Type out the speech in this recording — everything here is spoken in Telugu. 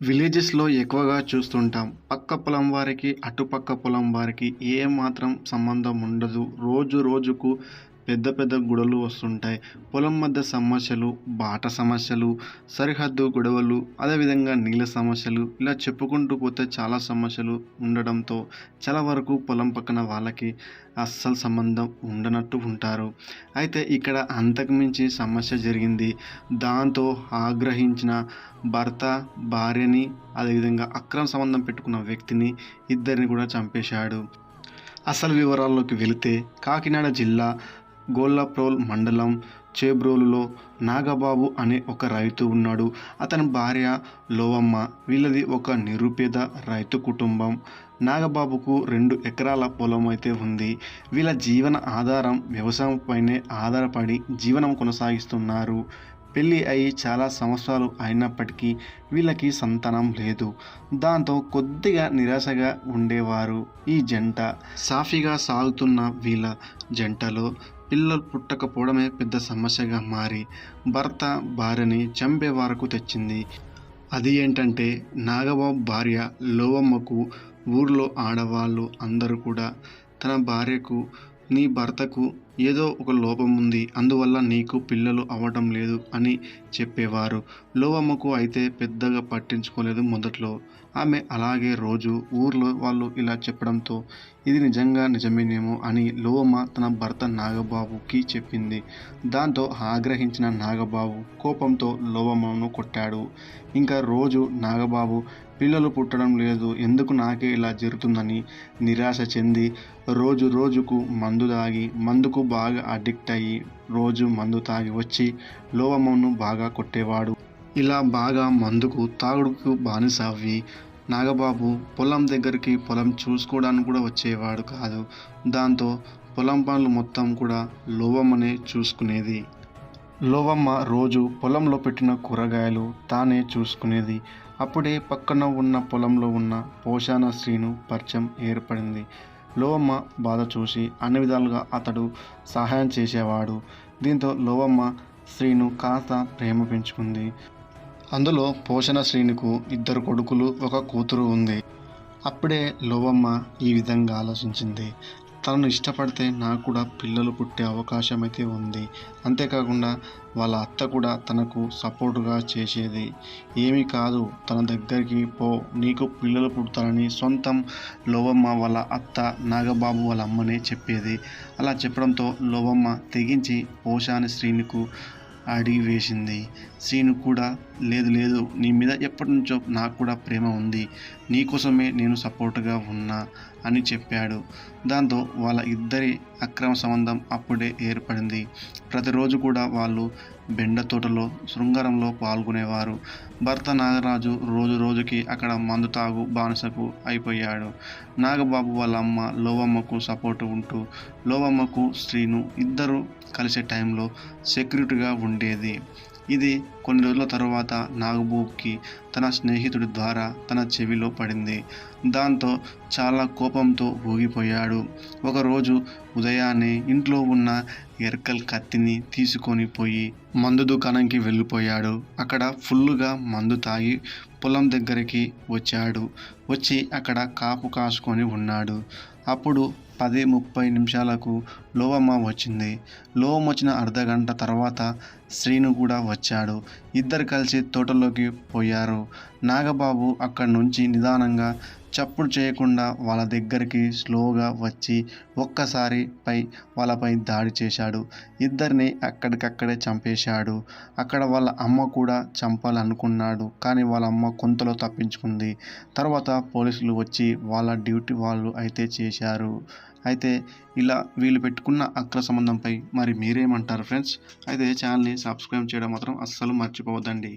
విలేజెస్లో ఎక్కువగా చూస్తుంటాం. పక్క పొలం వారికి అటుపక్క పొలం వారికి ఏ మాత్రం సంబంధం ఉండదు. రోజు రోజుకు పెద్ద పెద్ద గొడవలు వస్తుంటాయి. పొలం మధ్య సమస్యలు బాట సమస్యలు సరిహద్దు గొడవలు అదేవిధంగా నీళ్ళ సమస్యలు ఇలా చెప్పుకుంటూ పోతే చాలా సమస్యలు ఉండడంతో చాలా వరకు పొలం పక్కన వాళ్ళకి అస్సలు సంబంధం ఉండనట్టు ఉంటారు. అయితే ఇక్కడ అంతకుమించి సమస్య జరిగింది. దాంతో ఆగ్రహించిన భర్త భార్యని అదేవిధంగా అక్రమ సంబంధం పెట్టుకున్న వ్యక్తిని ఇద్దరిని కూడా చంపేశాడు. అసలు వివరాల్లోకి వెళితే కాకినాడ జిల్లా గోల్లాప్రోల్ మండలం చేబ్రోలులో నాగబాబు అనే ఒక రైతు ఉన్నాడు. అతని భార్య లోవమ్మ. వీళ్ళది ఒక నిరుపేద రైతు కుటుంబం. నాగబాబుకు రెండు ఎకరాల పొలం అయితే ఉంది. వీళ్ళ జీవన ఆధారం వ్యవసాయంపైనే ఆధారపడి జీవనం కొనసాగిస్తున్నారు. పెళ్ళి అయి చాలా సంవత్సరాలు అయినప్పటికీ వీళ్ళకి సంతానం లేదు. దాంతో కొద్దిగా నిరాశగా ఉండేవారు ఈ జంట. సాఫీగా సాగుతున్న వీళ్ళ జంటలో పిల్లలు పుట్టకపోవడమే పెద్ద సమస్యగా మారి భర్త భార్యని చంపే వరకు తెచ్చింది. అది ఏంటంటే నాగబాబు భార్య లోవమ్మకు ఊర్లో ఆడవాళ్ళు అందరూ కూడా తన భార్యకు నీ భర్తకు ఏదో ఒక లోపం ఉంది అందువల్ల నీకు పిల్లలు అవ్వటం లేదు అని చెప్పేవారు. లోవమ్మకు అయితే పెద్దగా పట్టించుకోలేదు మొదట్లో. ఆమె అలాగే రోజు ఊర్లో వాళ్ళు ఇలా చెప్పడంతో ఇది నిజంగా నిజమేనేమో అని లోవమ్మ తన భర్త నాగబాబుకి చెప్పింది. దాంతో ఆగ్రహించిన నాగబాబు కోపంతో లోవమ్మను కొట్టాడు. ఇంకా రోజు నాగబాబు పిల్లలు పుట్టడం లేదు ఎందుకు నాకే ఇలా జరుగుతుందని నిరాశ చెంది రోజు రోజుకు మందు తాగి మందుకు బాగా అడిక్ట్ అయ్యి రోజు మందు తాగి వచ్చి లోవమ్మను బాగా కొట్టేవాడు. ఇలా బాగా మందుకు తాగుడుకు బానిస అవ్వి నాగబాబు పొలం దగ్గరికి పొలం చూసుకోవడానికి కూడా వచ్చేవాడు కాదు. దాంతో పొలం పనులు మొత్తం కూడా లోవమ్మనే చూసుకునేది. లోవమ్మ రోజు పొలంలో పెట్టిన కూరగాయలు తానే చూసుకునేది. అప్పుడే పక్కన ఉన్న పొలంలో ఉన్న పోషాన శ్రీను పరిచయం ఏర్పడింది. లోవమ్మ బాధ చూసి అన్ని విధాలుగా అతడు సహాయం చేసేవాడు. దీంతో లోవమ్మ శ్రీను కాస్త ప్రేమ పెంచుకుంది. అందులో పోషణ శ్రీనుకు ఇద్దరు కొడుకులు ఒక కూతురు ఉంది. అప్పుడే లోవమ్మ ఈ విధంగా ఆలోచించింది. తనను ఇష్టపడితే నాకు కూడా పిల్లలు పుట్టే అవకాశం అయితే ఉంది. అంతేకాకుండా వాళ్ళ అత్త కూడా తనకు సపోర్టుగా చేసేది. ఏమీ కాదు తన దగ్గరికి పో నీకు పిల్లలు పుడతారని సొంతం లోవమ్మ వాళ్ళ అత్త నాగబాబు వాళ్ళ అమ్మనే చెప్పేది. అలా చెప్పడంతో లోవమ్మ తెగించి పోషాని శ్రీనికు అడిగి వేసింది. శ్రీను కూడా లేదు లేదు నీ మీద ఎప్పటి నుంచో నాకు కూడా ప్రేమ ఉంది. నీకోసమే నేను సపోర్ట్గా ఉన్నా అని చెప్పాడు. దాంతో వాళ్ళ ఇద్దరి అక్రమ సంబంధం అప్పుడే ఏర్పడింది. ప్రతిరోజు కూడా వాళ్ళు బెండ తోటలో శృంగారంలో పాల్గొనేవారు. భర్త నాగరాజు రోజు రోజుకి అక్కడ మందు తాగు బానిసకు అయిపోయాడు. నాగబాబు వాళ్ళ అమ్మ లోవమ్మకు సపోర్ట్ ఉంటూ లోవమ్మకు శ్రీను ఇద్దరు కలిసే టైంలో సెక్యూరిటీగా ఉండేది. ఇది కొన్ని రోజుల తర్వాత నాగబూబ్కి తన స్నేహితుడి ద్వారా తన చెవిలో పడింది. దాంతో చాలా కోపంతో ఊగిపోయాడు. ఒకరోజు ఉదయాన్నే ఇంట్లో ఉన్న ఎర్కల్ కత్తిని తీసుకొని పోయి మందు దుకాణంకి వెళ్ళిపోయాడు. అక్కడ ఫుల్లుగా మందు తాగి పొలం దగ్గరికి వచ్చాడు. వచ్చి అక్కడ కాపు కాసుకొని ఉన్నాడు. అప్పుడు పది ముప్పై నిమిషాలకు లోవమ్మ వచ్చింది. లోవమ్మ వచ్చిన అర్ధ గంట తర్వాత శ్రీను కూడా వచ్చాడు. ఇద్దరు కలిసి తోటలోకి పోయారు. నాగబాబు అక్కడి నుంచి నిదానంగా చప్పుడు చేయకుండా వాళ్ళ దగ్గరికి స్లోగా వచ్చి ఒక్కసారి పై వాళ్ళపై దాడి చేశాడు. ఇద్దరిని అక్కడికక్కడే చంపేశాడు. అక్కడ వాళ్ళ అమ్మ కూడా చంపాలనుకున్నాడు. కానీ వాళ్ళ అమ్మ కొంతలో తప్పించుకుంది. తర్వాత పోలీసులు వచ్చి వాళ్ళ డ్యూటీ వాళ్ళు అయితే చేశారు. అయితే ఇలా వీళ్ళు పెట్టుకున్న అక్ర సంబంధంపై మరి మీరేమంటారు ఫ్రెండ్స్? అయితే ఛానల్ని సబ్స్క్రైబ్ చేయడం మాత్రం అస్సలు మర్చిపోవద్దండి.